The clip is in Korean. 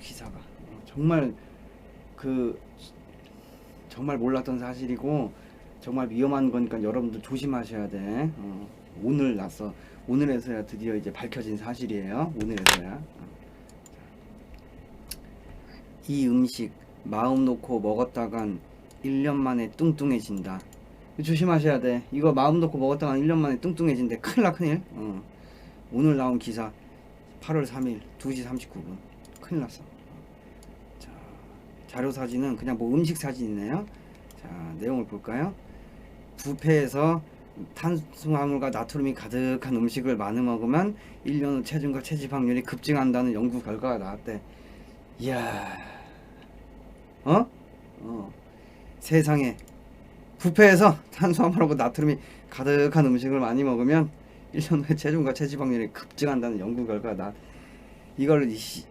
기사가 어, 정말 그 정말 몰랐던 사실이고 정말 위험한 거니까 여러분들 조심하셔야 돼. 어, 오늘 났어. 오늘에서야 드디어 이제 밝혀진 사실이에요. 오늘에서야. 어. 이 음식 마음 놓고 먹었다간 1년 만에 뚱뚱해진다. 조심하셔야 돼. 이거 마음 놓고 먹었다간 1년 만에 뚱뚱해진대. 큰일 나 큰일. 어. 오늘 나온 기사 8월 3일 2시 39분. 큰일 났어. 자, 자료 사진은 그냥 뭐 음식 사진이네요. 자, 내용을 볼까요? 부패에서 탄수화물과 나트륨이 가득한 음식을 많이 먹으면 1년 후 체중과 체지방률이 급증한다는 연구 결과가 나왔대. 이야, 어? 어. 세상에 부패에서 탄수화물하고 나트륨이 가득한 음식을 많이 먹으면 1년 후에 체중과 체지방률이 급증한다는 연구 결과가 나. 이걸 이 씨-